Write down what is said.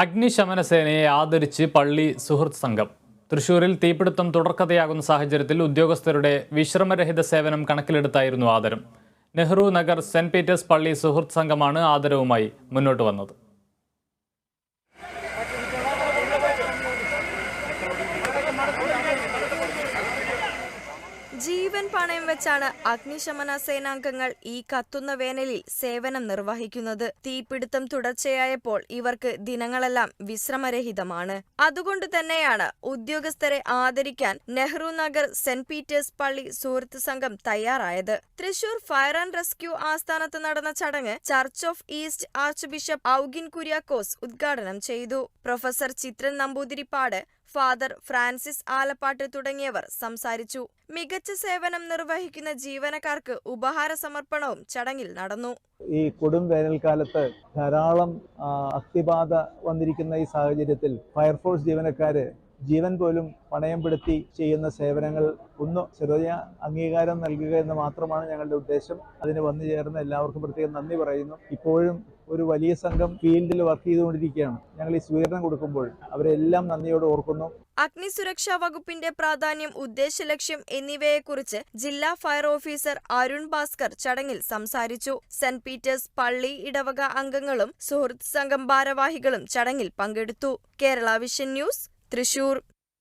അഗ്നിശമന സേനയെ ആദരിച്ച് പള്ളി സുഹൃത്ത് സംഘം. തൃശൂരിൽ തീപിടുത്തം തുടർക്കഥയാകുന്ന സാഹചര്യത്തിൽ ഉദ്യോഗസ്ഥരുടെ വിശ്രമരഹിത സേവനം കണക്കിലെടുത്തായിരുന്നു ആദരം. നെഹ്റു നഗർ സെന്റ് പീറ്റേഴ്സ് പള്ളി സുഹൃത്ത് സംഘമാണ് ആദരവുമായി മുന്നോട്ട് വന്നത്. പണയം വെച്ചാണ് അഗ്നിശമന സേനാംഗങ്ങൾ ഈ കത്തുന്ന വേനലിൽ സേവനം നിർവഹിക്കുന്നത്. തീപിടുത്തം തുടർച്ചയായപ്പോൾ ഇവർക്ക് ദിനങ്ങളെല്ലാം വിശ്രമരഹിതമാണ്. അതുകൊണ്ട് തന്നെയാണ് ഉദ്യോഗസ്ഥരെ ആദരിക്കാൻ നെഹ്റു നഗർ സെന്റ് പീറ്റേഴ്സ് പള്ളി സുഹൃത്ത് സംഘം തയ്യാറായത്. തൃശൂർ ഫയർ ആൻഡ് റെസ്ക്യൂ ആസ്ഥാനത്ത് നടന്ന ചടങ്ങ് church of east archbishop Augin Kuriakose ഉദ്ഘാടനം ചെയ്തു. Professor Chithran Namboothiripad father Francis Alappatt തുടങ്ങിയവർ സംസാരിച്ചു. മികച്ച സേവനം നിർവഹിക്കുന്ന ജീവനക്കാർക്ക് ഉപഹാര സമർപ്പണവും ചടങ്ങിൽ നടന്നു. ഈ കൊടും വേനൽക്കാലത്ത് ധാരാളം അസ്ഥിബാധ വന്നിരിക്കുന്ന ഈ സാഹചര്യത്തിൽ ഫയർഫോഴ്സ് ജീവനക്കാര് ജീവൻ പോലും പണയംപെടുത്തി ചെയ്യുന്ന സേവനങ്ങൾ ഒന്ന് ചെറിയ അംഗീകാരം നൽകുക എന്ന് മാത്രമാണ് ഞങ്ങളുടെ ഉദ്ദേശം. അതിന് വന്നു ചേർന്ന എല്ലാവർക്കും പ്രത്യേകം നന്ദി പറയുന്നു. ഇപ്പോഴും ഒരു വലിയ സംഘം ഫീൽഡിൽ വർക്ക് ചെയ്തുകൊണ്ടിരിക്കുകയാണ്. ഞങ്ങൾ ഈ സ്വീകരണം കൊടുക്കുമ്പോൾ അവരെല്ലാം നന്ദിയോടെ ഓർക്കുന്നു. അഗ്നി സുരക്ഷാ വകുപ്പിന്റെ പ്രാധാന്യം ഉദ്ദേശലക്ഷ്യം എന്നിവയെക്കുറിച്ച് ജില്ലാ ഫയർ ഓഫീസർ അരുൺ ഭാസ്കർ ചടങ്ങിൽ സംസാരിച്ചു. സെന്റ് പീറ്റേഴ്സ് പള്ളി ഇടവക അംഗങ്ങളും സുഹൃത്ത് സംഘം ഭാരവാഹികളും ചടങ്ങിൽ പങ്കെടുത്തു. Kerala vision news Thrissur.